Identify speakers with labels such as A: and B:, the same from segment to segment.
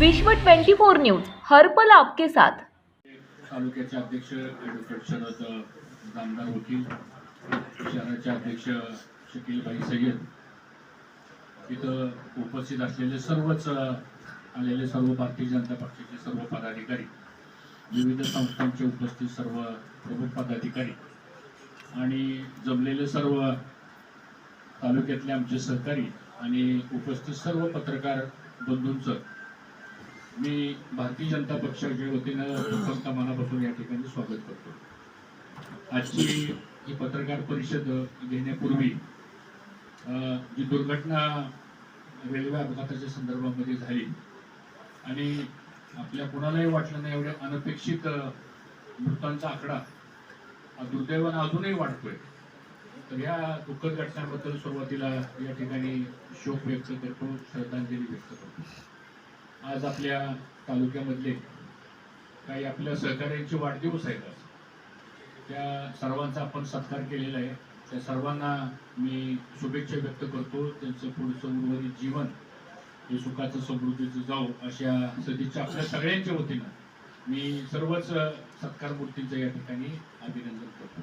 A: विश्व 24 न्यूज हरपल आपके साथ.
B: तालुक्याचे अध्यक्ष ॲडव्होकेट शरद दामदार वकील शहराचे अध्यक्ष शकीलभाई सय्यद. इथं उपस्थित असलेले सर्वच आलेले सर्व भारतीय जनता पक्षाचे सर्व पदाधिकारी विविध संस्थांचे उपस्थित सर्व प्रमुख पदाधिकारी आणि जमलेले सर्व तालुक्यातले आमचे सहकारी आणि उपस्थित सर्व पत्रकार बंधूंचं मी भारतीय जनता पक्षाच्या वतीनं प्रथमतः मनापासून या ठिकाणी स्वागत करतो. आजची ही पत्रकार परिषद घेण्यापूर्वी जी दुर्घटना रेल्वे अपघाताच्या संदर्भामध्ये झाली आणि आपल्या कुणालाही वाटलं नाही एवढ्या अनपेक्षित मृतांचा आकडा हा दुर्दैवानं अजूनही वाढतोय. तर या दुःखद घटनाबद्दल सुरुवातीला या ठिकाणी शोक व्यक्त करतो श्रद्धांजली व्यक्त करतो. आज आपल्या तालुक्यामधले काही आपल्या सहकार्यांचे वाढदिवस आहेत. आज त्या सर्वांचा आपण सत्कार केलेला आहे. त्या सर्वांना मी शुभेच्छा व्यक्त करतो. त्यांचं पुढचं उर्वरित जीवन हे सुखाचं समृद्धीचं जाऊ अशा सदिच्छा आपल्या सगळ्यांच्या वतीनं मी सर्वच सत्कार मूर्तींचं या ठिकाणी अभिनंदन करतो.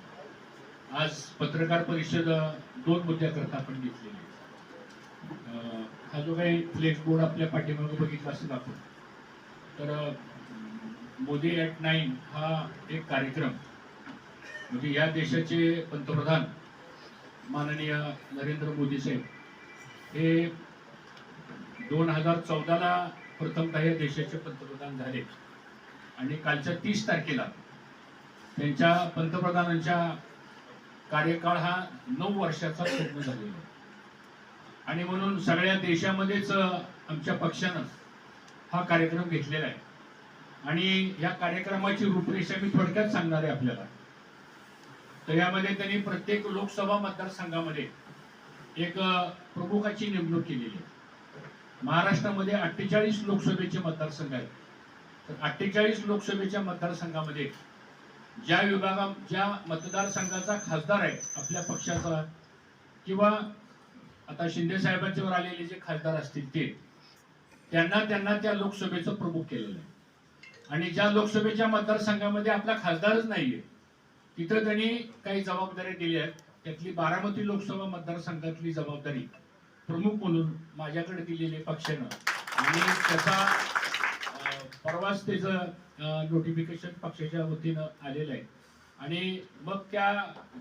B: आज पत्रकार परिषद दोन मुद्द्याकरता आपण घेतलेली आहे. हा जो काही फ्लेक्स बोर्ड आपल्या पाठीमागे बघितला असेल दाखव तर मोदी ॲट नाईन हा एक कार्यक्रम म्हणजे या देशाचे पंतप्रधान माननीय नरेंद्र मोदी साहेब हे दोन हजार चौदाला प्रथमतः या देशाचे पंतप्रधान झाले आणि कालच्या तीस तारखेला त्यांच्या पंतप्रधानांच्या कार्यकाळ हा नऊ वर्षाचा पूर्ण झालेला आहे. आणि म्हणून सगळ्या देशामध्येच आमच्या पक्षानं हा कार्यक्रम घेतलेला आहे. आणि या कार्यक्रमाची रूपरेषा मी थोडक्यात सांगणार आहे आपल्याला. तर यामध्ये त्यांनी प्रत्येक लोकसभा मतदारसंघामध्ये एक प्रमुखाची नेमणूक केलेली आहे. महाराष्ट्रामध्ये अठ्ठेचाळीस लोकसभेचे मतदारसंघ आहेत. तर अठ्ठेचाळीस लोकसभेच्या मतदारसंघामध्ये ज्या विभागा ज्या मतदारसंघाचा खासदार आहे आपल्या पक्षाचा किंवा आता शिंदे साहेबांच्यावर आलेले जे खासदार असतील ते त्यांना त्यांना त्या लोकसभेचं प्रमुख केलेलं आहे. आणि ज्या लोकसभेच्या मतदारसंघामध्ये आपला खासदारच नाहीये तिथं त्यांनी काही जबाबदाऱ्या दिल्या आहेत. त्यातली बारामती लोकसभा मतदारसंघातली जबाबदारी प्रमुख म्हणून माझ्याकडे दिलेली पक्षानं. आणि त्याचा परवाच त्याचं नोटिफिकेशन पक्षाच्या वतीनं आलेलं आहे. आणि मग त्या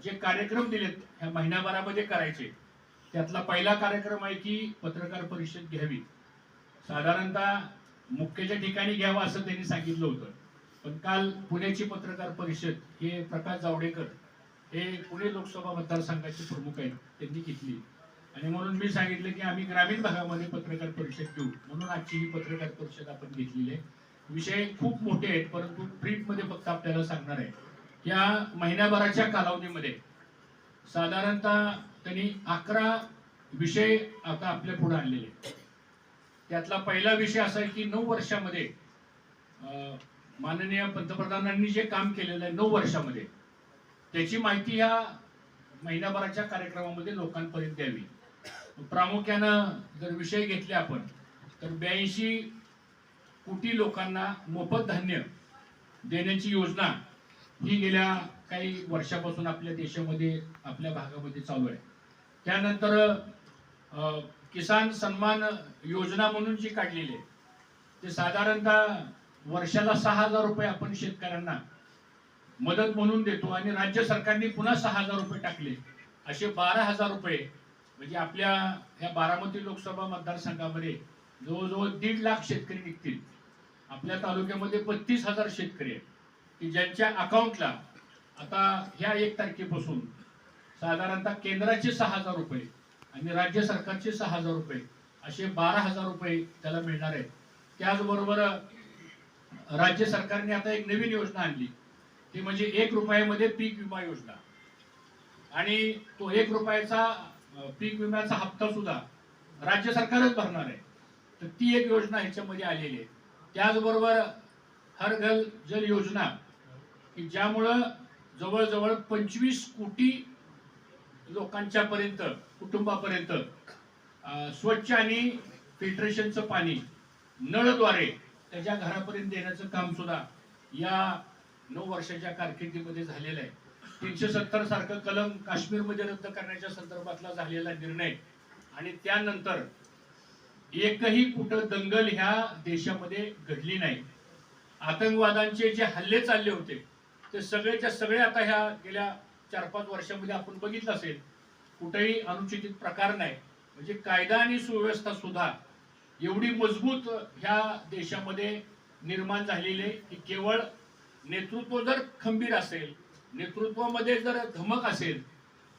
B: जे कार्यक्रम दिलेत ह्या महिन्याभरामध्ये करायचे त्यातला पहिला कार्यक्रम आहे की पत्रकार परिषद घ्यावी. साधारणतः मुख्यच्या ठिकाणी घ्यावं असं त्यांनी सांगितलं होतं. पण काल पुण्याची पत्रकार परिषद हे प्रकाश जावडेकर हे पुणे लोकसभा मतदारसंघाचे प्रमुख आहेत त्यांनी घेतली. आणि म्हणून मी सांगितलं की आम्ही ग्रामीण भागामध्ये पत्रकार परिषद घेऊ. म्हणून आजची ही पत्रकार परिषद आपण घेतलेली आहे. विषय खूप मोठे आहेत परंतु ब्रीफ फक्त आपल्याला सांगणार आहे. या महिन्याभराच्या कालावधीमध्ये साधारणतः त्यांनी अकरा विषय आता आपल्या पुढे आणलेले आहेत. त्यातला पहिला विषय असा आहे की नऊ वर्षामध्ये माननीय पंतप्रधानांनी जे काम केलेलं आहे नऊ वर्षामध्ये त्याची माहिती ह्या महिनाभराच्या कार्यक्रमामध्ये लोकांपर्यंत द्यावी प्रामुख्यानं जर विषय घेतले आपण तर ब्याऐंशी कोटी लोकांना मोफत धान्य देण्याची योजना ही गेल्या काही वर्षापासून आपल्या देशामध्ये आपल्या भागामध्ये चालू आहे. त्यानंतर किसान सन्मान योजना म्हणून जी काढलेली आहे ते साधारणतः वर्षाला सहा हजार रुपये आपण शेतकऱ्यांना मदत म्हणून देतो आणि राज्य सरकारने पुन्हा सहा हजार रुपये टाकले. असे बारा हजार रुपये म्हणजे आपल्या ह्या बारामती लोकसभा मतदारसंघामध्ये जवळजवळ दीड लाख शेतकरी निघतील. आपल्या तालुक्यामध्ये बत्तीस हजार शेतकरी आहेत. की ज्यांच्या अकाउंटला आता ह्या एक तारखेपासून साधारणतः केंद्राचे सहा हजार रुपये आणि राज्य सरकारचे सहा हजार रुपये असे बारा हजार रुपये त्याला मिळणार आहेत. त्याचबरोबर राज्य सरकारने आता एक नवीन योजना आणली. ती म्हणजे एक रुपयामध्ये पीक विमा योजना. आणि तो एक रुपयाचा पीक विम्याचा हप्ता सुद्धा राज्य सरकारच भरणार आहे. तर ती एक योजना ह्याच्यामध्ये आलेली आहे. त्याचबरोबर हर घर जल योजना की ज्यामुळं जवळजवळ पंचवीस कोटी लोकांच्या पर्यंत कुटुंबापर्यंत स्वच्छ आणि फिल्ट्रेशनचं पाणी नळद्वारे त्याच्या घरापर्यंत देण्याचं काम सुद्धा या नऊ वर्षाच्या कारकिर्दीमध्ये झालेलं आहे. तीनशे सत्तर सारखं कलम काश्मीरमध्ये रद्द करण्याच्या संदर्भातला झालेला निर्णय आणि त्यानंतर एकही कुठं दंगल ह्या देशामध्ये घडली नाही. आतंकवादांचे जे हल्ले चालले होते ते सगळेच्या सगळे आता ह्या गेल्या चार पाच वर्षामध्ये आपण बघितलं असेल कुठेही अनुचित प्रकार नाही. म्हणजे कायदा आणि सुव्यवस्था सुद्धा एवढी मजबूत ह्या देशामध्ये निर्माण झालेली आहे की केवळ नेतृत्व जर खंबीर असेल नेतृत्वामध्ये जर धमक असेल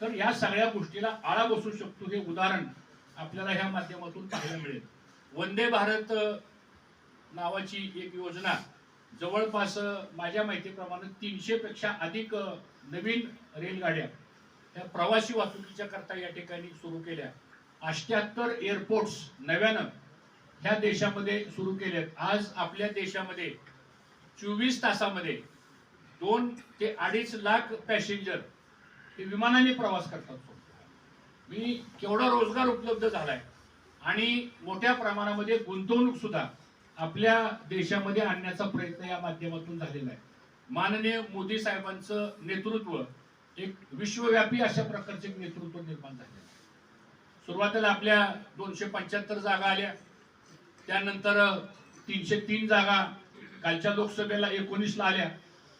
B: तर या सगळ्या गोष्टीला आळा बसू शकतो हे उदाहरण आपल्याला ह्या माध्यमातून पाहायला मिळेल. वंदे भारत नावाची एक योजना जवळपास माझ्या माहितीप्रमाणे तीनशेपेक्षा अधिक नवीन रेलगाड्या ह्या प्रवासी वाहतुकीच्या करता या ठिकाणी सुरू केल्या. अष्ट्याहत्तर एअरपोर्ट्स नव्यानं ह्या देशामध्ये सुरू केल्यात. आज आपल्या देशामध्ये चोवीस तासामध्ये दोन ते अडीच लाख पॅसेंजर हे विमानाने प्रवास करतात. मी केवढा रोजगार उपलब्ध झाला आहे आणि मोठ्या प्रमाणामध्ये गुंतवणूक सुद्धा आपल्या देशामध्ये आणण्याचा प्रयत्न या माध्यमातून झालेला आहे. माननीय मोदी साहेबांचं नेतृत्व एक विश्वव्यापी अशा प्रकारचे नेतृत्व निर्माण झाले सुरुवातीला आपल्या दोनशे पंच्याहत्तर जागा आल्या. त्यानंतर तीनशे तीन जागा कालच्या लोकसभेला एकोणीसला आल्या.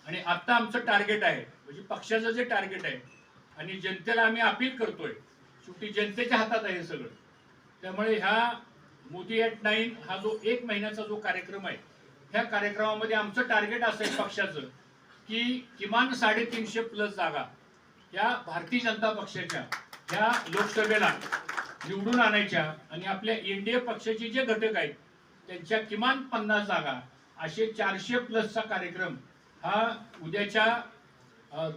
B: आणि आत्ता आमचं टार्गेट आहे म्हणजे पक्षाचं जे टार्गेट आहे आणि जनतेला आम्ही अपील करतोय शेवटी जनतेच्या हातात आहे हे सगळं. त्यामुळे ह्या मोदी ॲट नाईन हा जो एक महिन्याचा जो कार्यक्रम आहे ह्या कार्यक्रमामध्ये आमचं टार्गेट असेल पक्षाचं की किमान साडेतीनशे प्लस जागा या भारतीय जनता पक्षाच्या ह्या लोकसभेला निवडून आणायच्या आणि आपल्या एनडीए पक्षाचे जे घटक आहेत त्यांच्या किमान पन्नास जागा असे चारशे प्लसचा कार्यक्रम हा उद्याच्या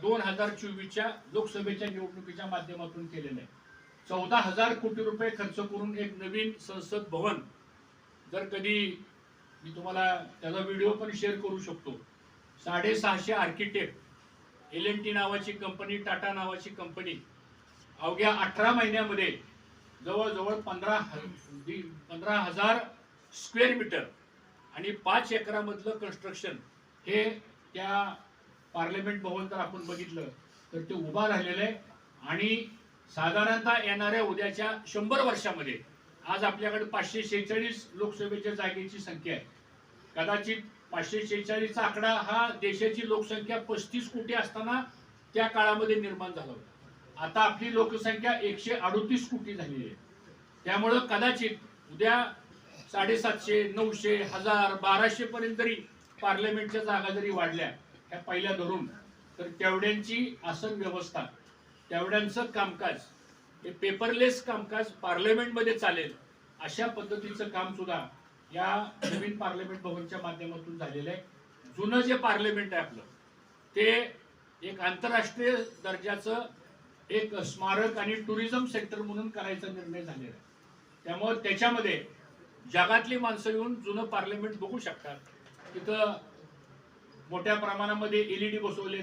B: दोन हजार चोवीसच्या लोकसभेच्या निवडणुकीच्या माध्यमातून केलेला आहे. चौदा हजार कोटी रुपये खर्च करून एक नवीन संसद भवन. जर कधी मी तुम्हाला त्याचा व्हिडिओ पण शेअर करू शकतो. साडेसहाशे आर्किटेक्ट एल एन टी नावाची कंपनी टाटा नावाची कंपनी अवघ्या अठरा महिन्यामध्ये जवळजवळ पंधरा पंधरा हजार स्क्वेअर मीटर आणि पाच एकरामधलं कन्स्ट्रक्शन हे त्या पार्लमेंट भवन जर आपण बघितलं तर ते उभा राहिलेलं आहे. आणि साधारणतः येणाऱ्या उद्याच्या शंभर वर्षामध्ये आज आपल्याकडे पाचशे शेहेचाळीस लोकसभेच्या जागेची संख्या आहे. कदाचित पाचशे शेहेचाळीसचा आकडा हा देशाची लोकसंख्या पस्तीस कोटी असताना त्या काळामध्ये निर्माण झाला होता. आता आपली लोकसंख्या एकशे अडोतीस कोटी झालेली आहे. त्यामुळं कदाचित उद्या साडेसातशे नऊशे हजार बाराशे पर्यंत जरी पार्लमेंटच्या जागा जरी वाढल्या ह्या पहिल्या धरून तर तेवढ्यांची आसन व्यवस्था तेवढ्यांचं कामकाज हे पेपरलेस कामकाज पार्लमेंटमध्ये चालेल अशा पद्धतीचं काम सुद्धा या नवीन पार्लमेंट भवनच्या माध्यमातून झालेलं आहे. जुनं जे पार्लमेंट आहे आपलं ते एक आंतरराष्ट्रीय दर्जाचं एक स्मारक आणि टुरिझम सेंटर म्हणून करायचा निर्णय झालेला आहे. त्यामुळे त्याच्यामध्ये जगातली माणसं येऊन जुनं पार्लमेंट बघू शकतात. तिथं मोठ्या प्रमाणामध्ये एल ई डी बसवले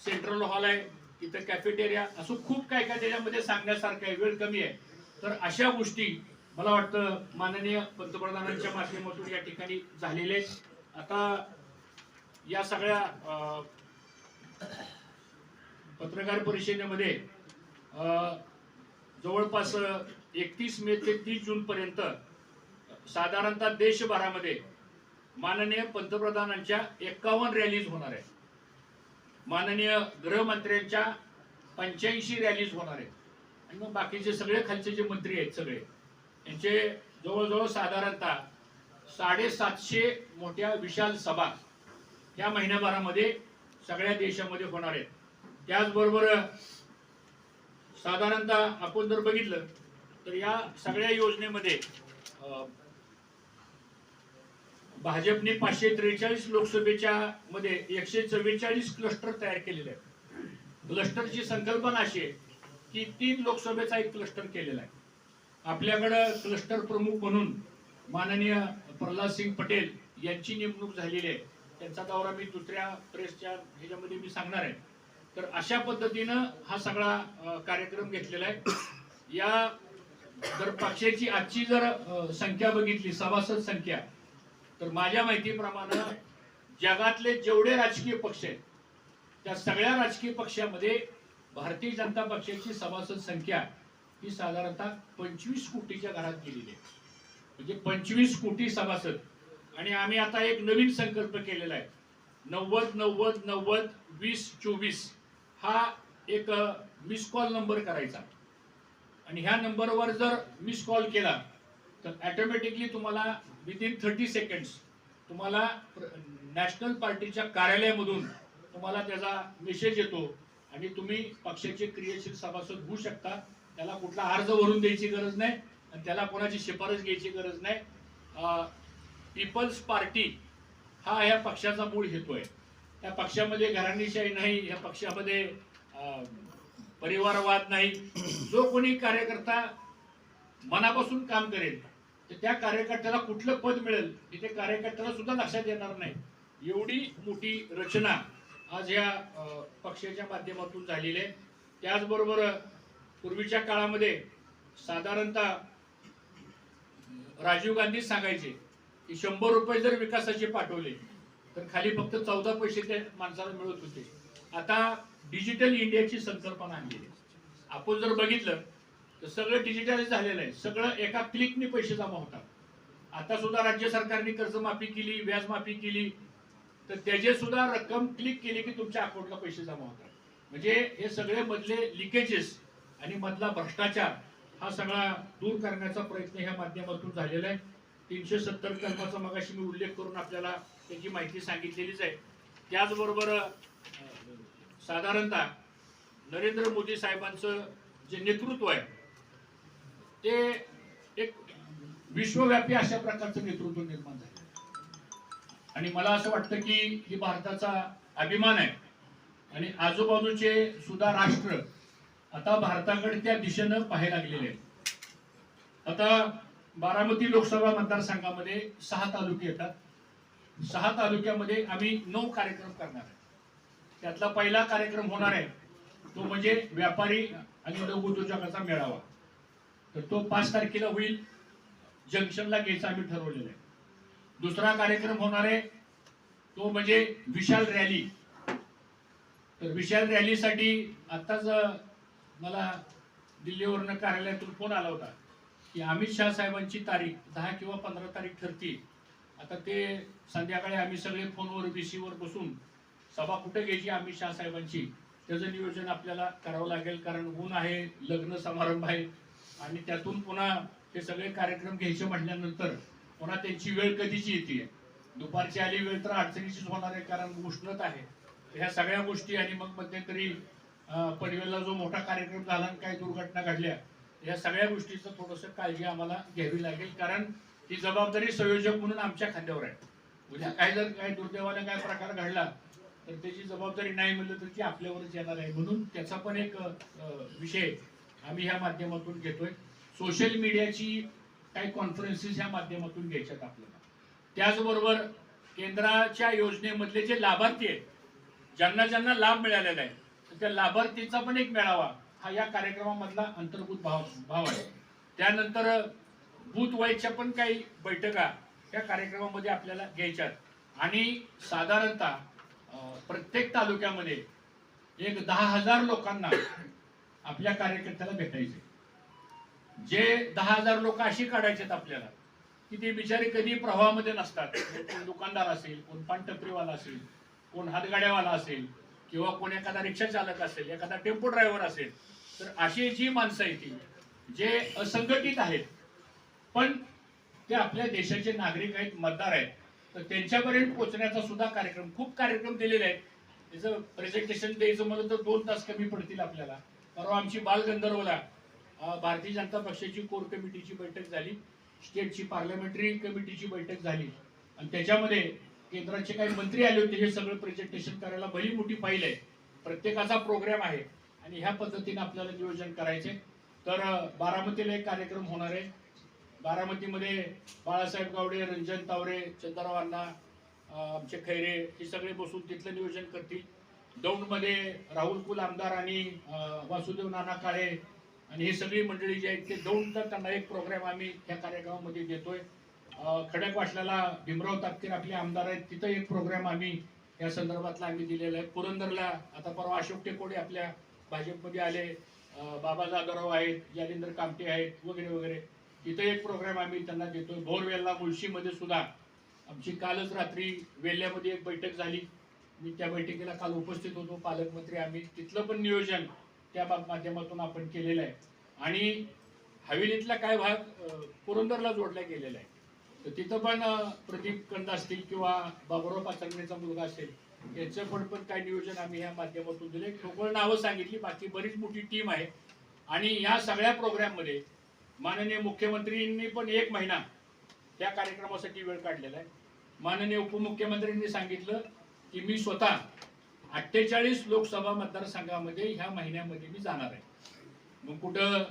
B: सेंट्रल हॉल आहे इथं कॅफेटेरिया असं खूप काय काय त्याच्यामध्ये सांगण्यासारखं आहे वेळ कमी आहे. तर अशा गोष्टी मला वाटतं माननीय पंतप्रधानांच्या माध्यमातून या ठिकाणी झालेले आता या सगळ्या अं, पत्रकार परिषदेमध्ये अं, जवळपास एकतीस मे ते तीस जून पर्यंत साधारणतः देशभरामध्ये माननीय पंतप्रधानांच्या एकावन्न रॅलीज होणार आहेत. माननीय गृहमंत्र्यांच्या पंच्याऐंशी रॅलीज होणार आहेत. आणि मग बाकीचे सगळे खालचे जे मंत्री आहेत सगळे यांचे जवळजवळ साधारणतः साडेसातशे मोठ्या विशाल सभा या महिन्याभरामध्ये सगळ्या देशामध्ये होणार आहेत. त्याचबरोबर साधारणतः आपण जर बघितलं तर या सगळ्या योजनेमध्ये भाजपने पाचशे त्रेचाळीस लोकसभेच्या मध्ये एकशे चव्वेचाळीस क्लस्टर तयार केलेले आहेत. क्लस्टरची संकल्पना अशी आहे की तीन लोकसभेचा एक क्लस्टर केलेला आहे. आपल्याकडं क्लस्टर प्रमुख म्हणून माननीय प्रल्हाद सिंग पटेल यांची नेमणूक झालेली आहे. त्यांचा दौरा मी दुसऱ्या प्रेसच्या ह्याच्यामध्ये मी सांगणार आहे. तर अशा पद्धतीनं हा सगळा कार्यक्रम घेतलेला आहे. या जर पक्षाची आजची जर संख्या बघितली सभासद संख्या तर माझ्या माहितीप्रमाणे जगातले जेवढे राजकीय पक्ष आहेत त्या सगळ्या राजकीय पक्षामध्ये भारतीय जनता पक्षाची सभासद संख्या ही साधारणतः पंचवीस कोटीच्या घरात गेलेली आहे. म्हणजे पंचवीस कोटी सभासद. आणि आम्ही आता एक नवीन संकल्प केलेला आहे. नव्वद नव्वद नव्वद वीस चोवीस हा एक मिस कॉल नंबर करायचा. आणि ह्या नंबरवर जर मिस कॉल केला तर ॲटोमॅटिकली तुम्हाला विदिन थर्टी सेकंड्स तुम्हाला नॅशनल पार्टीच्या कार्यालयामधून तुम्हाला त्याचा मेसेज येतो आणि तुम्ही पक्षाचे क्रियाशील सभासद होऊ शकता. त्याला कुठला अर्ज भरून द्यायची गरज नाही आणि त्याला कोणाची शिफारस घ्यायची गरज नाही. पीपल्स पार्टी हा या पक्षाचा मूळ हेतू आहे त्या पक्षामध्ये घराणीशाही नाही या पक्षामध्ये परिवारवाद नाही. जो कोणी कार्यकर्ता मनापासून काम करेल तर त्या कार्यकर्त्याला कुठलं पद मिळेल हे ते कार्यकर्त्याला सुद्धा लक्षात येणार नाही. एवढी मोठी रचना आज या पक्षाच्या माध्यमातून झालेली आहे. त्याचबरोबर पूर्वीच्या काळामध्ये साधारणतः राजीव गांधी सांगायचे की शंभर रुपये जर विकासाचे पाठवले तर खाली फक्त चौदा पैसे त्या माणसाला मिळत होते. आता डिजिटल इंडियाची संकल्पना आणली आहे. आपण जर बघितलं तर सगळं डिजिटलाइज झालेलं आहे. सगळं एका क्लिकने पैसे जमा होतात. आता सुद्धा राज्य सरकारने कर्जमाफी केली व्याजमाफी केली. तर त्याचे सुद्धा रक्कम क्लिक केली की तुमच्या अकाउंटला पैसे जमा होतात. म्हणजे हे सगळे मधले लिकेजेस आणि मधला भ्रष्टाचार हा सगळा दूर करण्याचा प्रयत्न ह्या माध्यमातून झालेला आहे. तीनशे सत्तर कलमाचा मगाशी मी उल्लेख करून आपल्याला त्याची माहिती सांगितलेलीच आहे. त्याचबरोबर साधारणतः नरेंद्र मोदी साहेबांचं जे नेतृत्व आहे ते एक विश्वव्यापी अशा प्रकारचं नेतृत्व निर्माण झालं. आणि मला असं वाटतं की ही भारताचा अभिमान आहे. आणि आजूबाजूचे सुद्धा राष्ट्र आता भारताकडे त्या दिशेनं पाहायला लागलेले आहेत. आता बारामती लोकसभा मतदारसंघामध्ये सहा तालुके येतात. सहा तालुक्यामध्ये आम्ही नऊ कार्यक्रम करणार आहे. त्यातला पहिला कार्यक्रम होणार आहे तो म्हणजे व्यापारी आणि लघुउद्योजकाचा मेळावा. तर तो पाच तारखेला होईल. जंक्शनला घ्यायचा आम्ही ठरवलेलं आहे. दुसरा कार्यक्रम होणार आहे. तो म्हणजे विशाल रॅली. तर विशाल रॅलीसाठी आत्ताच मला दिल्लीवरनं कार्यालयातून फोन आला होता की अमित शहा साहेबांची तारीख दहा किंवा पंधरा तारीख ठरतील. आता ते संध्याकाळी आम्ही सगळे फोनवर बीसीवर बसून सभा कुठे घ्यायची अमित शहा साहेबांची? त्याचं नियोजन आपल्याला करावं लागेल कारण ऊन आहे लग्न समारंभ आहे. आणि त्यातून पुन्हा हे सगळे कार्यक्रम घ्यायचे म्हटल्यानंतर पुन्हा त्यांची वेळ कधीची येते? दुपारची आली वेळ तर अडचणीचीच होणार आहे कारण उष्णता आहे. ह्या सगळ्या गोष्टी आणि मग मध्यंतरी पनवेलला जो मोठा कार्यक्रम झाला आणि काही दुर्घटना घडल्या या सगळ्या गोष्टीचं थोडंसं काळजी आम्हाला घ्यावी लागेल कारण ही जबाबदारी संयोजक म्हणून आमच्या खांद्यावर आहे. उद्या काय जर काय दुर्दैवाने काय प्रकार घडला तर त्याची जबाबदारी नाही म्हणलं तर ती आपल्यावरच येणार आहे म्हणून त्याचा पण एक विषय आम्ही ह्या माध्यमातून घेतोय. सोशल मीडियाची काही कॉन्फरन्सेस ह्या माध्यमातून घ्यायच्यात आपल्याला. त्याचबरोबर केंद्राच्या योजनेमधले जे लाभार्थी आहेत ज्यांना ज्यांना लाभ मिळालेला आहे तर त्या लाभार्थीचा पण एक मेळावा हा या कार्यक्रमामधला अंतर्भूत भाव भाव आहे. त्यानंतर बूथ वाईजच्या पण काही बैठका या कार्यक्रमामध्ये आपल्याला घ्यायच्यात. आणि साधारणतः प्रत्येक तालुक्यामध्ये एक दहा हजार लोकांना आपल्या कार्यकर्त्याला भेटायचे. जे दहा हजार लोक अशी काढायचे आपल्याला की ते बिचारे कधी प्रवाहामध्ये नसतात. कोण दुकानदार असेल कोण पानटपरीवाला असेल कोण हातगाड्यावाला असेल किंवा कोण एखादा रिक्षा चालक असेल एखादा टेम्पो ड्रायव्हर असेल तर अशी जी माणसं आहेत ती जे असंघटित आहेत पण ते आपल्या देशाचे नागरिक आहेत मतदार आहेत तर त्यांच्यापर्यंत पोहोचण्याचा सुद्धा कार्यक्रम खूप कार्यक्रम दिलेले आहेत. त्याचं प्रेझेंटेशन द्यायचं म्हणलं तर दोन तास कमी पडतील आपल्याला. परवा आमची बालगंधर्वला भारतीय जनता पक्षाची कोर कमिटीची बैठक झाली स्टेटची पार्लमेंटरी कमिटीची बैठक झाली. आणि त्याच्यामध्ये केंद्राचे काही मंत्री आले होते हे सगळं प्रेझेंटेशन करायला भली मोठी फाईल आहे. प्रत्येकाचा प्रोग्राम आहे आणि ह्या पद्धतीने आपल्याला नियोजन करायचे तर बारामतीला एक कार्यक्रम होणार आहे. बारामतीमध्ये बाळासाहेब गावडे रंजन तावरे चंद्रराव आमचे खैरे हे सगळे बसून तिथलं नियोजन करतील. दौंडमध्ये राहुल कुल आमदार आणि वासुदेव नाना काळे आणि ही सगळी मंडळी जी आहेत ते दौंडचा त्यांना एक प्रोग्राम आम्ही त्या कार्यक्रमामध्ये देतोय. खडकवासल्याला भीमराव तापकीर आपले आमदार आहेत तिथं एक प्रोग्राम आम्ही या संदर्भातला आम्ही दिलेला आहे. पुरंदरला आता परवा अशोक टेकोडे आपल्या भाजपमध्ये आले बाबा जाधवराव आहेत जालिंदर कामटे आहेत वगैरे वगैरे. तिथं एक प्रोग्राम आम्ही त्यांना देतोय. भोरवेलला मुळशीमध्ये सुद्धा. आमची कालच रात्री वेल्ल्यामध्ये एक बैठक झाली. मी त्या बैठकीला काल उपस्थित होतो. पालकमंत्री आम्ही तिथलं पण नियोजन त्या माध्यमातून आपण केलेलं आहे. आणि हवेलीतला काय भाग पुरंदरला जोडला गेलेला आहे. तर तिथं पण प्रदीप कंद असतील किंवा बाबुराव पाचरणेचा मुलगा असेल याचं पण पण काय नियोजन आम्ही या माध्यमातून दिले ठोकळ नावं सांगितली. बाकी बरीच मोठी टीम आहे. आणि या सगळ्या प्रोग्राममध्ये माननीय मुख्यमंत्रींनी पण एक महिना त्या कार्यक्रमासाठी वेळ काढलेला आहे. माननीय उपमुख्यमंत्र्यांनी सांगितलं की मी स्वतः अठ्ठेचाळीस लोकसभा मतदारसंघामध्ये ह्या महिन्यामध्ये मी जाणार आहे. मग कुठं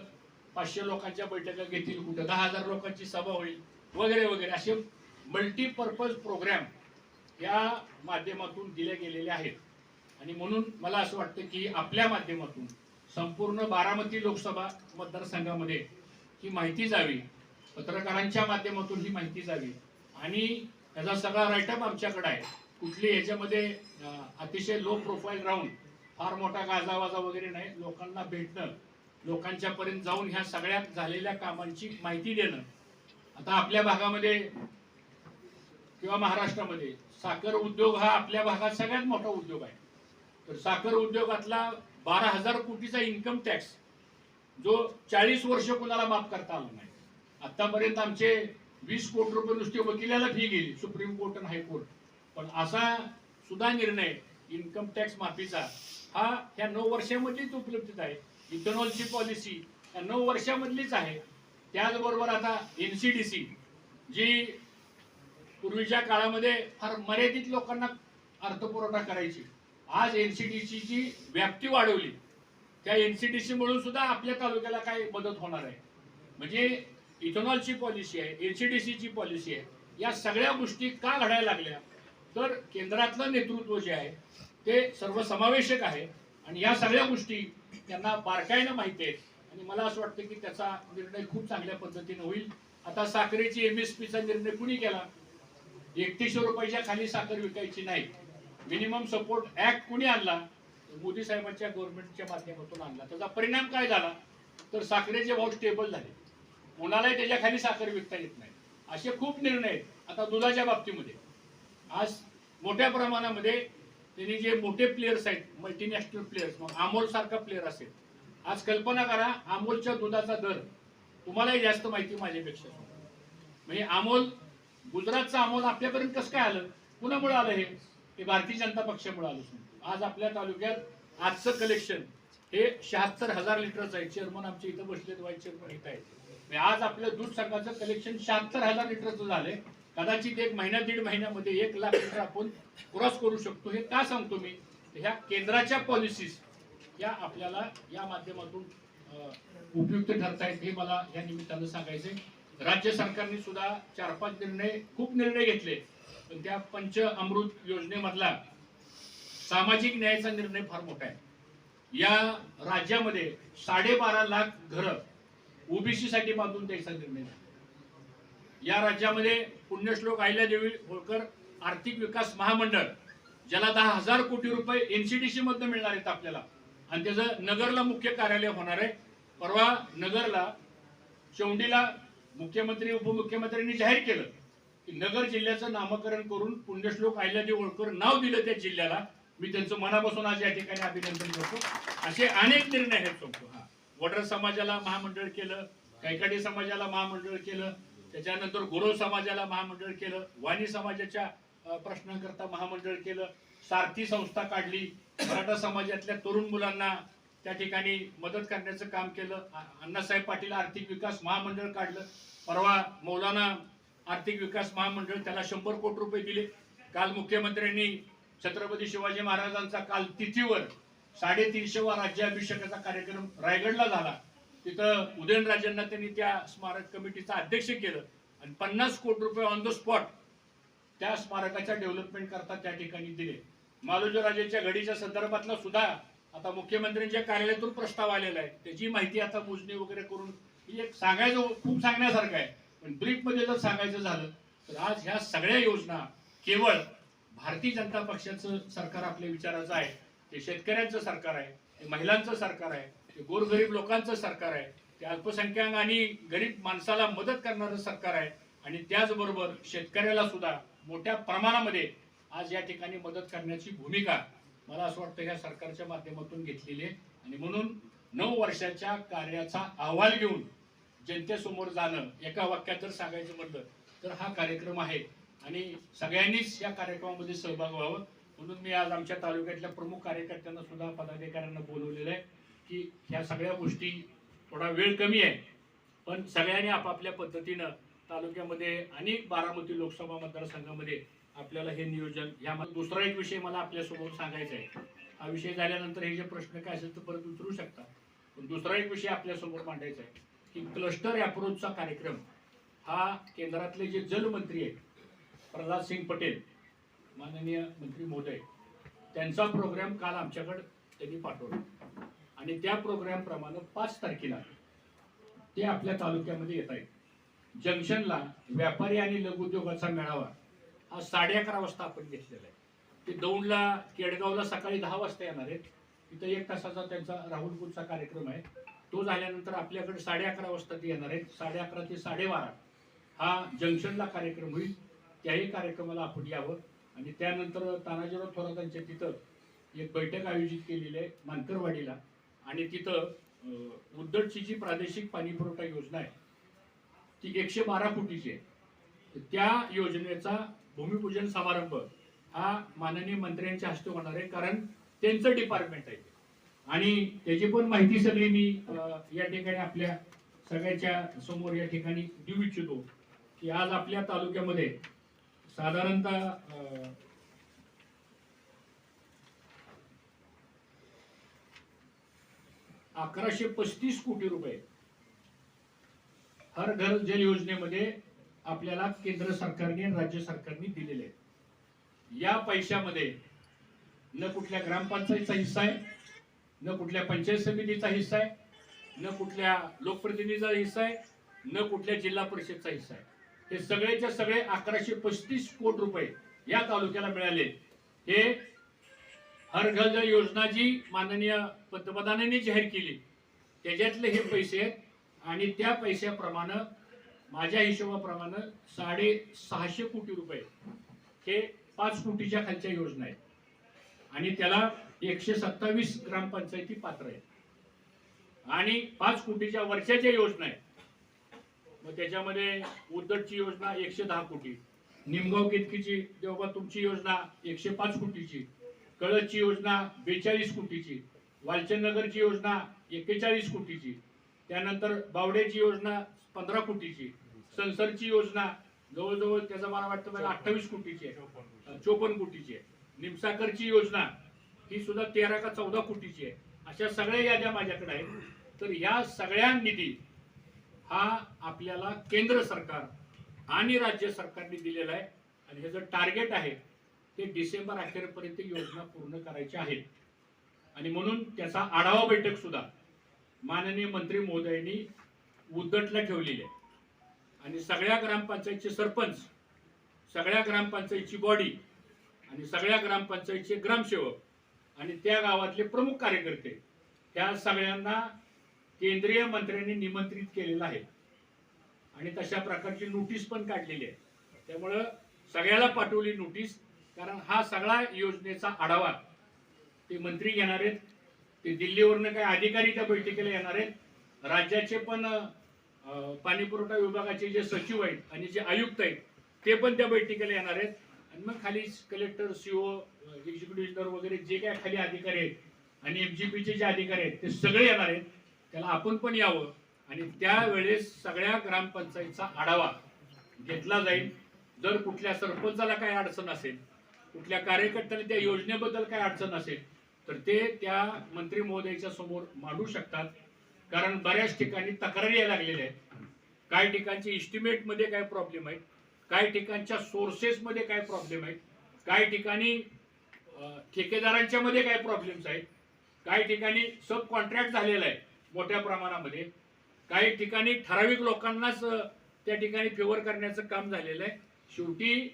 B: पाचशे लोकांच्या बैठका घेतील कुठं दहा हजार लोकांची सभा होईल वगैरे वगैरे असे मल्टीपर्पज प्रोग्राम या माध्यमातून दिले गेलेले आहेत. आणि म्हणून मला असं वाटतं की आपल्या माध्यमातून संपूर्ण बारामती लोकसभा मतदारसंघामध्ये ही माहिती जावी पत्रकारांच्या माध्यमातून ही माहिती जावी. आणि याचा सगळा रायटअप आमच्याकडे आहे. कुठली याच्यामध्ये अतिशय लो प्रोफाईल राहून फार मोठा गाजावाजा वगैरे नाही. लोकांना भेटणं लोकांच्या पर्यंत जाऊन ह्या सगळ्या झालेल्या कामांची माहिती देणं. आता आपल्या भागामध्ये किंवा महाराष्ट्रामध्ये साखर उद्योग हा आपल्या भागात सगळ्यात मोठा उद्योग आहे. तर साखर उद्योगातला बारा हजार कोटीचा इन्कम टॅक्स जो चाळीस वर्ष कोणाला माफ करता आला नाही. आतापर्यंत आमचे वीस कोटी रुपये नुसते वकिलाला फी गेली सुप्रीम कोर्ट आणि हायकोर्ट पण असा सुद्धा निर्णय इन्कम टॅक्स माफीचा हा ह्या नऊ वर्षामध्येच उपलब्धित आहे. इथेनॉलची पॉलिसी या नऊ वर्षामधलीच आहे. त्याचबरोबर आता एनसीडीसी जी पूर्वीच्या काळामध्ये फार मर्यादित लोकांना अर्थपुरवठा करायची आज एनसीडीसी ची व्याप्ती वाढवली. त्या एनसीडीसी म्हणून सुद्धा आपल्या तालुक्याला काय मदत होणार आहे. म्हणजे इथेनॉलची पॉलिसी आहे एनसीडीसी ची पॉलिसी आहे या सगळ्या गोष्टी का घडायला लागल्या? तर केंद्रातलं नेतृत्व जे आहे ते सर्वसमावेशक आहे. आणि या सगळ्या गोष्टी त्यांना बारकाईनं माहिती आहेत. आणि मला असं वाटतं की त्याचा निर्णय खूप चांगल्या पद्धतीने होईल. आता साखरेची एम एस पीचा निर्णय कुणी केला? एकतीसशे रुपयाच्या खाली साखर विकायची नाही. मिनिमम सपोर्ट ऍक्ट कुणी आणला? मोदी साहेबांच्या गव्हर्नमेंटच्या माध्यमातून आणला. त्याचा परिणाम काय झाला? तर साखरेचे भाव स्टेबल झाले. कोणालाही त्याच्याखाली साखर विकता येत नाही. असे खूप निर्णय आहेत. आता दुधाच्या बाबतीमध्ये. आज मोठ्या प्रमाणामध्ये त्यांनी जे मोठे प्लेयर्स आहेत मल्टीनॅशनल प्लेयर्स मग अमोल सारखा प्लेअर असेल. आज कल्पना करा अमोलच्या दुधाचा दर तुम्हालाही जास्त माहिती माझ्यापेक्षा. म्हणजे अमोल गुजरातचा अमोल आपल्यापर्यंत कसं काय आलं? कुणामुळे आलं हे? हे भारतीय जनता पक्षामुळे आलं आज आपल्या तालुक्यात आजचं कलेक्शन हे शहात्तर हजार लिटरचं आहे. चेअरमन आमच्या इथं बसलेत व्हाईस चेअरमन इथं आहेत. म्हणजे आज आपलं दूध संघाचं कलेक्शन शहात्तर हजार लिटरचं झालंय. कदाचित एक महिना दीड महिन्यामध्ये एक लाख लिटर आपण क्रॉस करू शकतो. हे का सांगतो मी? ह्या केंद्राच्या पॉलिसीज या आपल्याला या माध्यमातून उपयुक्त उपयुक्त ठरतायत हे मला या निमित्तानं सांगायचंय. राज्य सरकारने सुद्धा चार पाच निर्णय खूप निर्णय घेतले. पण त्या पंच अमृत योजनेमधला सामाजिक न्यायाचा निर्णय फार मोठा आहे. या राज्यामध्ये साडेबारा लाख घरं ओबीसी साठी बांधून द्यायचा निर्णय झाला. या राज्यामध्ये पुण्यश्लोक अहिल्यादेवी होळकर आर्थिक विकास महामंडळ ज्याला दहा हजार कोटी रुपये एनसीडीसी मधनं मिळणार आहेत आपल्याला. आणि त्याचं नगरला मुख्य कार्यालय होणार आहे. परवा नगरला चौंडीला मुख्यमंत्री उपमुख्यमंत्र्यांनी जाहीर केलं की नगर जिल्ह्याचं नामकरण करून पुण्यश्लोक अहिल्यादेवी होळकर नाव दिलं त्या जिल्ह्याला. मी त्यांचं मनापासून आज या ठिकाणी अभिनंदन करतो. असे अनेक निर्णय आहेत सोडतो हा. वडर समाजाला महामंडळ केलं कैकाडी समाजाला महामंडळ केलं त्याच्यानंतर गुरु समाजाला महामंडळ केलं वाणी समाजाच्या प्रश्नांकरता महामंडळ केलं सारथी संस्था काढली मराठा समाजातल्या तरुण मुलांना त्या ठिकाणी मदत करण्याचं काम केलं अण्णासाहेब पाटील आर्थिक विकास महामंडळ काढलं. परवा मौलाना आर्थिक विकास महामंडळ त्याला शंभर कोटी रुपये दिले. काल मुख्यमंत्र्यांनी छत्रपती शिवाजी महाराजांचा काल तिथीवर साडेतीनशेवा राज्याभिषेकाचा कार्यक्रम रायगडला झाला. तिथं उदयनराजेंना त्यांनी त्या स्मारक कमिटीचं अध्यक्ष केलं. आणि पन्नास कोटी रुपये ऑन द स्पॉट त्या स्मारकाच्या डेव्हलपमेंट करता त्या ठिकाणी दिले. मालोजीराजेच्या घडीच्या संदर्भातला सुद्धा आता मुख्यमंत्र्यांच्या कार्यालयातून प्रस्ताव आलेला आहे. त्याची माहिती आता मोजणी वगैरे करून ही एक सांगायचं खूप सांगण्यासारखं आहे. पण ब्रीफमध्ये जर सांगायचं झालं तर आज ह्या सगळ्या योजना केवळ भारतीय जनता पक्षाचं सरकार आपल्या विचाराचं आहे. ते शेतकऱ्यांचं सरकार आहे. ते महिलांचं सरकार आहे. ते गोरगरीब लोकांचं सरकार आहे. ते अल्पसंख्याक आणि गरीब माणसाला मदत करणारं सरकार आहे. आणि त्याचबरोबर शेतकऱ्याला सुद्धा मोठ्या प्रमाणामध्ये आज या ठिकाणी मदत करण्याची भूमिका मला असं वाटतं ह्या सरकारच्या माध्यमातून घेतलेली आहे. आणि म्हणून नऊ वर्षाच्या कार्याचा अहवाल घेऊन जनतेसमोर जाणं एका वाक्यात जर सांगायचं म्हटलं तर हा कार्यक्रम आहे. आणि सगळ्यांनीच या कार्यक्रमामध्ये सहभाग व्हावं. म्हणून मी आज आमच्या तालुक्यातल्या प्रमुख कार्यकर्त्यांना सुद्धा पदाधिकाऱ्यांना बोलवलेलं आहे. की ह्या सगळ्या गोष्टी थोडा वेळ कमी आहे. पण सगळ्यांनी आपापल्या पद्धतीनं तालुक्यामध्ये आणि बारामती लोकसभा मतदारसंघामध्ये आपल्याला हे नियोजन यामध्ये दुसरा एक विषय मला आपल्यासोबत सांगायचा आहे. हा विषय झाल्यानंतर हे जे प्रश्न काय असेल तर परत उतरू शकता पण दुसरा एक विषय आपल्यासमोर मांडायचा आहे की क्लस्टर अप्रोचचा कार्यक्रम हा केंद्रातले जे जलमंत्री आहेत प्रल्हाद सिंग पटेल माननीय मंत्री महोदय त्यांचा प्रोग्राम काल आमच्याकडे त्यांनी पाठवला. आणि त्या प्रोग्रामप्रमाणे पाच तारखेला ते आपल्या तालुक्यामध्ये येत आहेत. जंक्शनला व्यापारी आणि लघुउद्योगाचा मेळावा हा साडे अकरा वाजता आपण घेतलेला आहे. ते दौंडला केडगावला सकाळी दहा वाजता येणार आहेत. तिथं एक तासाचा त्यांचा राहुल कार्यक्रम आहे. तो झाल्यानंतर आपल्याकडे साडे अकरा वाजता ते येणार आहेत. साडे अकरा ते साडेबारा हा जंक्शनला कार्यक्रम होईल. त्याही कार्यक्रमाला आपण यावं. आणि त्यानंतर तानाजीराव थोरातांच्या तिथं एक बैठक आयोजित केलेली आहे मानकरवाडीला. आणि तिथं उद्धटची जी प्रादेशिक पाणीपुरवठा योजना आहे ती एकशे बारा कोटीची आहे. त्या योजनेचा भूमिपूजन समारंभ हा माननीय मंत्र्यांच्या हस्ते होणार आहे कारण त्यांचं डिपार्टमेंट आहे. आणि त्याची पण माहिती सगळी मी या ठिकाणी आपल्या सगळ्याच्या समोर या ठिकाणी देऊ इच्छितो की आज आपल्या तालुक्यामध्ये साधारणतः अकराशे पस्तीस कोटी रुपये. हर घर जल योजनेमध्ये आपल्याला केंद्र सरकारने राज्य सरकारने दिलेले आहेत. या पैशामध्ये न कुठल्या ग्रामपंचायतीचा हिस्सा आहे न कुठल्या पंचायत समितीचा हिस्सा आहे न कुठल्या लोकप्रतिनिधीचा हिस्सा आहे न कुठल्या जिल्हा परिषदचा हिस्सा आहे. हे सगळेच्या सगळे अकराशे पस्तीस कोटी रुपये या तालुक्याला मिळाले. हे हर घर जल योजना जी माननीय पंतप्रधानांनी जाहीर केली. त्याच्यातले हे पैसे आहेत आणि त्या पैशाप्रमाणे माझ्या हिशोबाप्रमाणे साडे सहाशे कोटी रुपये हे पाच कोटीच्या खालच्या योजना आहेत. आणि त्याला एकशे सत्तावीस ग्रामपंचायती पात्र आहेत. आणि पाच कोटीच्या वर्षाच्या योजना आहेत मग त्याच्यामध्ये उद्दटची योजना एकशे दहा कोटी निमगाव केतकीची देवबा तुमची योजना एकशे पाच कोटीची कळदची योजना बेचाळीस कोटीची वालचंदनगरची योजना एक्केचाळीस कोटीची त्यानंतर बावड्याची योजना पंधरा कोटीची संसरची योजना जवळजवळ त्याचा मला वाटतं मला अठ्ठावीस कोटीची आहे. चोपन्न कोटीची. आहे. निमसाकरची योजना ही सुद्धा तेरा का चौदा कोटीची आहे. अशा सगळ्या याद्या माझ्याकडे आहेत. तर या सगळ्या निधी हा आपल्याला केंद्र सरकार आणि राज्य सरकारने दिलेला आहे. आणि हे जे टार्गेट आहे ते डिसेंबर अखेरपर्यंत योजना पूर्ण करायच्या आहेत. आणि म्हणून त्याचा आढावा बैठक सुद्धा माननीय मंत्री महोदयांनी उद्दटला ठेवलेली आहे. आणि सगळ्या ग्रामपंचायतचे सरपंच सगळ्या ग्रामपंचायतची बॉडी आणि सगळ्या ग्रामपंचायतचे ग्रामसेवक आणि त्या गावातले प्रमुख कार्यकर्ते त्या सगळ्यांना केंद्रीय मंत्र्यांनी निमंत्रित केलेलं आहे. आणि तशा प्रकारची नोटीस पण काढलेली आहे. त्यामुळं सगळ्याला पाठवली नोटीस कारण हा सगळा योजनेचा आढावा ते मंत्री घेणार आहेत ते दिल्लीवरनं काही अधिकारी त्या बैठकीला येणार आहेत. राज्याचे पण पाणीपुरवठा पाणी पुरवठा विभागाचे जे सचिव आहेत आणि जे आयुक्त आहेत ते पण त्या बैठकीला येणार आहेत. आणि मग खाली कलेक्टर सीओ एक्झिक्युटिव्ह इंजिनियर वगैरे जे काय खाली अधिकारी आहेत आणि एम जी पीचे जे अधिकारी आहेत ते सगळे येणार आहेत. त्याला आपण पण यावं आणि त्यावेळेस सगळ्या ग्रामपंचायतचा आढावा घेतला जाईल. जर कुठल्या सरपंचाला काय अडचण असेल कुठल्या कार्यकर्त्याला त्या योजनेबद्दल काय अडचण असेल तर ते त्या मंत्री महोदयाच्या समोर मांडू शकतात. कारण बऱ्याच ठिकाणी तक्रारी या लागलेल्या आहेत. काही ठिकाणचे इस्टिमेटमध्ये काय प्रॉब्लेम आहेत? काही ठिकाणच्या सोर्सेसमध्ये काय प्रॉब्लेम आहेत? काही ठिकाणी ठेकेदारांच्या मध्ये काय प्रॉब्लेम्स आहेत? काही ठिकाणी सब कॉन्ट्रॅक्ट झालेला आहे मोठ्या प्रमाणामध्ये. काही ठिकाणी ठराविक लोकांनाच त्या ठिकाणी फेवर करण्याचं काम झालेलं आहे. शेवटी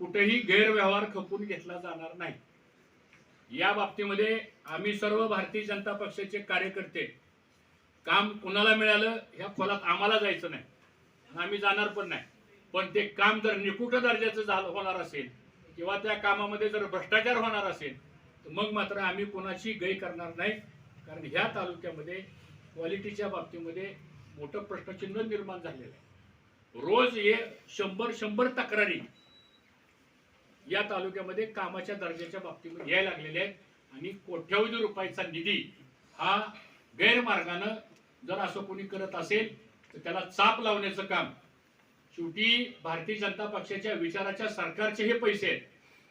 B: कुठेही गैरव्यवहार खपून घेतला जाणार नाही. या बाबतीमध्ये आम्ही सर्व भारतीय जनता पक्षाचे कार्यकर्ते काम कुणाला मिळालं ह्या खोलात आम्हाला जायचं नाही. आम्ही जाणार पण नाही. पण ते काम जर निकुट दर्जाचं झालं होणार असेल किंवा त्या कामामध्ये जर भ्रष्टाचार होणार असेल तर मग मात्र आम्ही कोणाची गय करणार नाही. कारण ह्या तालुक्यामध्ये क्वालिटीच्या बाबतीमध्ये मोठं प्रश्नचिन्ह निर्माण झालेलं आहे. रोज हे शंभर शंभर तक्रारी या तालुक्यामध्ये कामाच्या दर्जाच्या बाबतीमध्ये यायला लागलेले आहेत. आणि कोट्यावधी रुपयाचा निधी हा गैरमार्गानं जर असं कोणी करत असेल तर त्याला चाप लावण्याचं काम. शेवटी भारतीय जनता पक्षाच्या विचाराच्या सरकारचे हे पैसे आहेत.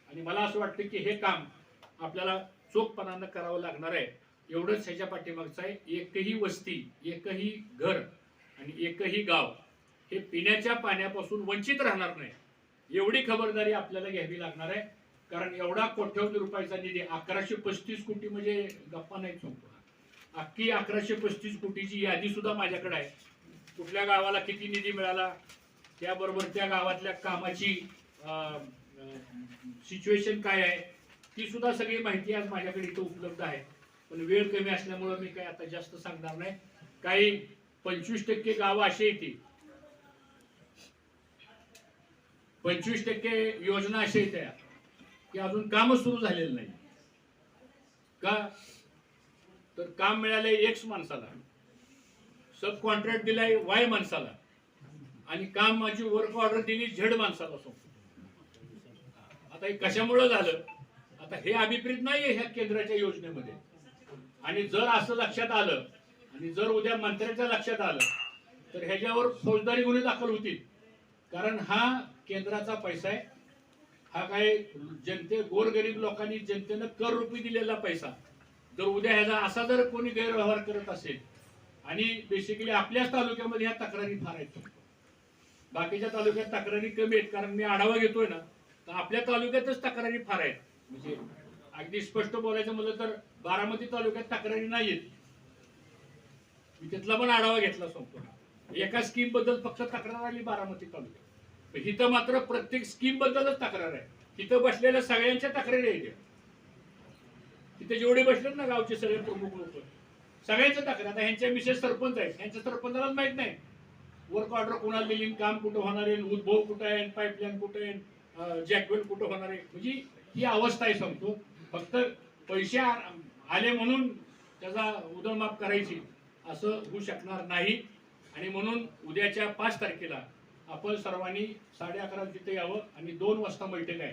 B: आणि मला असं वाटतं की हे काम आपल्याला चोखपणानं करावं लागणार आहे. एवढंच ह्याच्या पाठीमागचं आहे. एकही वस्ती एकही घर आणि एकही गाव हे पिण्याच्या पाण्यापासून वंचित राहणार नाही. एवढी खबरदारी आपल्याला घ्यावी लागणार आहे. कारण एवढा कोट्यवधी रुपयाचा निधी अकराशे पस्तीस कोटी म्हणजे गप्पा नाही संपणार अख्खी अकराशे पस्तीस कोटीची यादी सुद्धा माझ्याकडे आहे. कुठल्या गावाला किती निधी मिळाला त्याबरोबर त्या गावातल्या कामाची सिच्युएशन काय आहे ती सुद्धा सगळी माहिती आज माझ्याकडे इथं उपलब्ध आहे. पण वेळ कमी असल्यामुळं मी काय आता जास्त सांगणार नाही. काही पंचवीस टक्के गावं अशी येते पंचवीस टक्के योजना अशा त्या की अजून कामच सुरू झालेलं नाही. का? तर काम मिळालंय एक्स माणसाला. सब कॉन्ट्रॅक्ट दिलाय वाय माणसाला. आणि काम माझी वर्क ऑर्डर दिली झेड माणसाला आता हे कशामुळं झालं? आता हे अभिप्रेत नाहीये ह्या केंद्राच्या योजनेमध्ये. आणि जर असं लक्षात आलं आणि जर उद्या मंत्र्याच्या लक्षात आलं तर ह्याच्यावर फौजदारी गुन्हे दाखल होतील. कारण हा केंद्राचा पैसा आहे. हा काय जनते गोरगरीब लोकांनी जनतेनं कर रुपी दिलेला पैसा. जर उद्या ह्याचा असा जर कोणी गैरव्यवहार करत असेल आणि बेसिकली आपल्याच तालुक्यामध्ये ह्या तक्रारी फार आहेत. बाकीच्या तालुक्यात तक्रारी कमी आहेत कारण मी आढावा घेतोय ना तर आपल्या तालुक्यातच तक्रारी फार आहेत. म्हणजे अगदी स्पष्ट बोलायचं म्हणलं तर बारामती तालुक्यात तक्रारी नाहीत मी तिथला पण आढावा घेतला सांगतो एका स्कीमबद्दल फक्त तक्रार आली बारामती तालुक्यात. इथं मात्र प्रत्येक स्कीम बद्दलच तक्रार आहे. तिथं बसलेल्या सगळ्यांच्या तक्रारी आहेत तिथे जेवढे बसलेत ना गावचे सगळे प्रमुख लोक. सगळ्यांच्या तक्रार. आता ह्यांच्या विशेष सरपंच आहेत. ह्यांच्या सरपंचालाच माहीत नाही. वर्क ऑर्डर कोणाला दिली काम कुठं होणार आहे? उद्भव कुठं आहे? पाईपलाईन कुठं आहे? जॅकवेल कुठं होणार आहे? म्हणजे ही अवस्था आहे सांगतो फक्त पैसे आले म्हणून त्याचा उदळमाप करायची असं होऊ शकणार नाही. आणि म्हणून उद्याच्या पाच तारखेला आपण सर्वांनी साडे अकरा तिथे यावं आणि दोन वाजता बैठक आहे.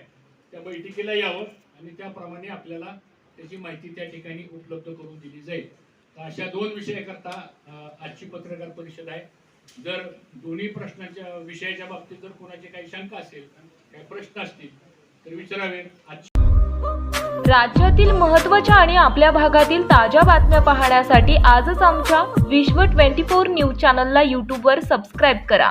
B: त्या बैठकीला यावं आणि त्याप्रमाणे आपल्याला त्याची माहिती त्या ठिकाणी उपलब्ध करून दिली जाईल. तर अशा दोन विषयाकरता आजची पत्रकार परिषद आहे. जर दोन्ही प्रश्नाच्या विषयाच्या बाबतीत जर कोणाची काही शंका असेल काही प्रश्न असतील तर विचारावे. आजची
A: राज्यातील महत्त्वाच्या आणि आपल्या भागातील ताज्या बातम्या पाहण्यासाठी आजच आमच्या विश्व 24 न्यूज चॅनलला यूट्यूबवर सबस्क्राईब करा.